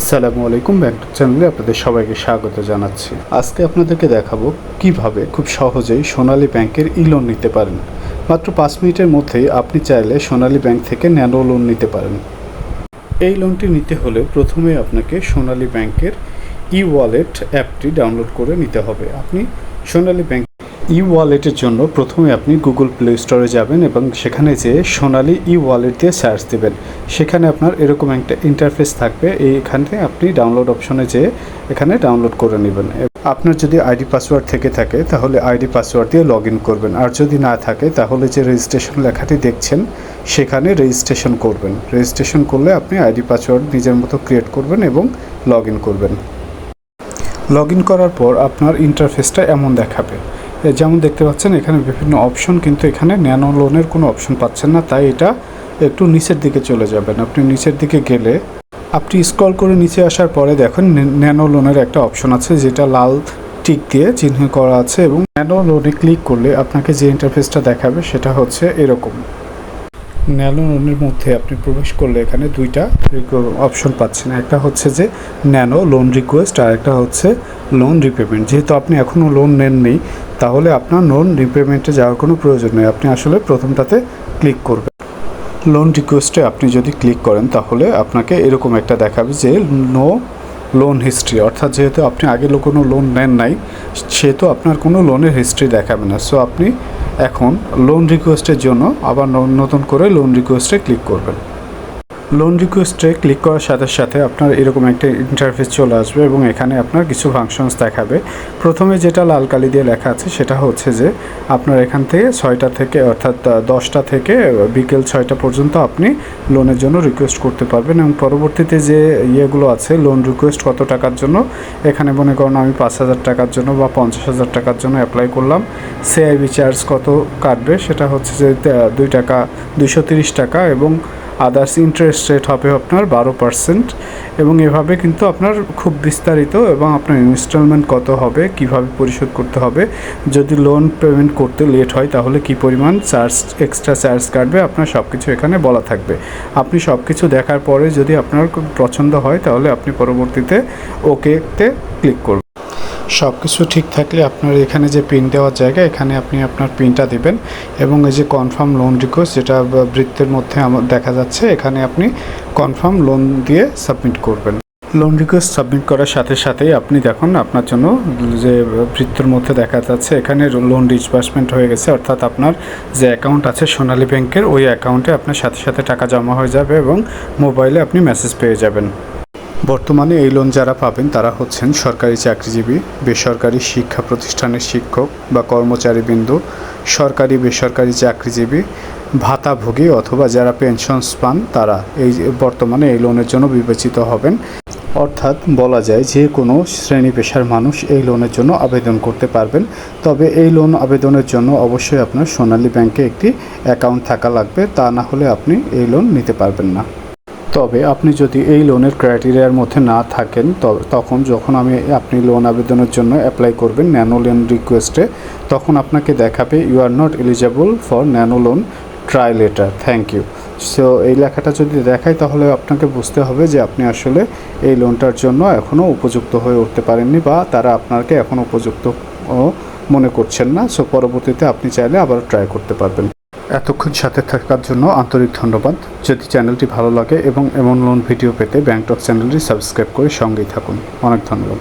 আসসালামু আলাইকুম ব্যাংক চ্যানেলে আপনাদের সবাইকে স্বাগত জানাচ্ছি। আজকে আপনাদেরকে দেখাবো কীভাবে খুব সহজেই সোনালী ব্যাংকের ই লোন নিতে পারেন। মাত্র পাঁচ মিনিটের মধ্যেই আপনি চাইলে সোনালী ব্যাংক থেকে ন্যানো লোন নিতে পারেন। এই লোনটি নিতে হলে প্রথমে আপনাকে সোনালী ব্যাংকের ই ওয়ালেট অ্যাপটি ডাউনলোড করে নিতে হবে। আপনি সোনালী ব্যাংক ই ওয়ালেটের জন্য প্রথমে আপনি গুগল প্লে স্টোরে যাবেন এবং সেখানে যে সোনালি ই ওয়ালেট দিয়ে সার্চ দেবেন। সেখানে আপনার এরকম একটা ইন্টারফেস থাকবে। এইখানে আপনি ডাউনলোড অপশনে যেয়ে এখানে ডাউনলোড করে নেবেন। আপনার যদি আইডি পাসওয়ার্ড থেকে থাকে, তাহলে আইডি পাসওয়ার্ড দিয়ে লগ ইন করবেন। আর যদি না থাকে, তাহলে যে রেজিস্ট্রেশন লেখাটি দেখছেন, সেখানে রেজিস্ট্রেশন করবেন। রেজিস্ট্রেশন করলে আপনি আইডি পাসওয়ার্ড নিজের মতো ক্রিয়েট করবেন এবং লগ ইন করবেন। লগ ইন করার পর আপনার ইন্টারফেসটা এমন দেখাবে। যেমন দেখতে পাচ্ছেন, এখানে বিভিন্ন অপশন কিন্তু এখানে ন্যানো লোনের কোনো অপশন পাচ্ছেন না। তাই এটা একটু নিচের দিকে চলে যাবেন। আপনি নিচের দিকে গেলে, আপনি স্ক্রল করে নিচে আসার পরে দেখেন ন্যানো লোনের একটা অপশন আছে, যেটা লাল টিক দিয়ে চিহ্ন করা আছে এবং ন্যানো লোনে ক্লিক করলে আপনাকে যে ইন্টারফেসটা দেখাবে, সেটা হচ্ছে এরকম। ন্যানো লোনের মধ্যে আপনি প্রবেশ করলে এখানে দুইটা অপশন পাচ্ছেন। একটা হচ্ছে যে ন্যানো লোন রিকোয়েস্ট আর একটা হচ্ছে লোন রিপেমেন্ট যেহেতু আপনি এখনও লোন নেননি, তাহলে আপনার লোন রিপেমেন্টে যাওয়ার কোনো প্রয়োজন নেই। আপনি আসলে প্রথমটাতে ক্লিক করবেন। লোন রিকোয়েস্টে আপনি যদি ক্লিক করেন, তাহলে আপনাকে এরকম একটা দেখাবে যে নো লোন হিস্ট্রি অর্থাৎ যেহেতু আপনি আগে কোনো লোন নেন নাই, সেহেতু আপনার কোনো লোনের হিস্ট্রি দেখাবে না। সো আপনি এখন লোন রিকোয়েস্টের জন্য আবার নতুন করে লোন রিকোয়েস্টে ক্লিক করবেন। লোন রিকোয়েস্টে ক্লিক করার সাথে সাথে আপনার এরকম একটা ইন্টারফেস চলে আসবে এবং এখানে আপনার কিছু ফাংশনস দেখাবে। প্রথমে যেটা লাল কালি দিয়ে লেখা আছে সেটা হচ্ছে যে আপনার এখান থেকে ছয়টা থেকে অর্থাৎ দশটা থেকে বিকেল ছয়টা পর্যন্ত আপনি লোনের জন্য রিকোয়েস্ট করতে পারবেন এবং পরবর্তীতে যে ইয়েগুলো আছে লোন রিকোয়েস্ট কত টাকার জন্য, এখানে মনে করুন আমি পাঁচ হাজার টাকার জন্য বা পঞ্চাশ হাজার টাকার জন্য অ্যাপ্লাই করলাম। সিআইবি চার্জ কত কাটবে সেটা হচ্ছে যে দুই টাকা, দুইশো তিরিশ টাকা এবং আদার্স ইন্টারেস্ট রেট হবে আপনার বারো পার্সেন্ট এবং এভাবে কিন্তু আপনার খুব বিস্তারিত এবং আপনার ইনস্টলমেন্ট কত হবে, কীভাবে পরিশোধ করতে হবে, যদি লোন পেমেন্ট করতে লেট হয় তাহলে কি পরিমাণ চার্জ এক্সট্রা চার্জ কাটবে, আপনার সব কিছু এখানে বলা থাকবে। আপনি সব কিছু দেখার পরে যদি আপনার পছন্দ হয় তাহলে আপনি পরবর্তীতে ওকেতে ক্লিক করবেন। সব কিছু ঠিক থাকলে আপনার এখানে যে পিন দেওয়ার জায়গা, এখানে আপনি আপনার পিনটা দিবেন এবং এই যে কনফার্ম লোন রিকোয়েস্ট যেটা বৃত্তের মধ্যে আমার দেখা যাচ্ছে, এখানে আপনি কনফার্ম লোন দিয়ে সাবমিট করবেন। লোন রিকোয়েস্ট সাবমিট করার সাথে সাথেই আপনি দেখুন আপনার জন্য যে বৃত্তর মধ্যে দেখা যাচ্ছে, এখানে লোন ডিসবার্সমেন্ট হয়ে গেছে, অর্থাৎ আপনার যে অ্যাকাউন্ট আছে সোনালী ব্যাংকের ওই অ্যাকাউন্টে আপনার সাথে সাথে টাকা জমা হয়ে যাবে এবং মোবাইলে আপনি মেসেজ পেয়ে যাবেন। বর্তমানে এই লোন যারা পাবেন তারা হচ্ছেন সরকারি চাকরিজীবী, বেসরকারি শিক্ষা প্রতিষ্ঠানের শিক্ষক বা কর্মচারীবৃন্দ, সরকারি, বেসরকারি চাকরিজীবী, ভাতাভোগী অথবা যারা পেনশনস পান তারা এই বর্তমানে এই লোনের জন্য বিবেচিত হবেন। অর্থাৎ বলা যায় যে কোনো শ্রেণি পেশার মানুষ এই লোনের জন্য আবেদন করতে পারবেন। তবে এই লোন আবেদনের জন্য অবশ্যই আপনার সোনালী ব্যাংকে একটি অ্যাকাউন্ট থাকা লাগবে। তা না হলে আপনি এই লোন নিতে পারবেন না। তবে আপনি যদি এই লোনের ক্রাইটেরিয়ার মধ্যে না থাকেন তখন যখন আমি আপনি লোন আবেদনের জন্য অ্যাপ্লাই করবেন ন্যানো লোন রিকোয়েস্টে তখন আপনাকে দেখাবে you are not eligible for nano loan try later thank you so এই লেখাটা যদি দেখায় তাহলে আপনাকে বুঝতে হবে যে আপনি আসলে এই লোনটার জন্য এখনও উপযুক্ত হয়ে উঠতে পারেননি বা তারা আপনাকে এখন উপযুক্ত মনে করছেন না। সো পরবর্তীতে আপনি চাইলে আবার ট্রাই করতে পারবেন। এতক্ষণ সাথে থাকার জন্য আন্তরিক ধন্যবাদ। যদি চ্যানেলটি ভালো লাগে এবং এমন লোন ভিডিও পেতে ব্যাংকটক চ্যানেলটি সাবস্ক্রাইব করে সঙ্গেই থাকুন। অনেক ধন্যবাদ।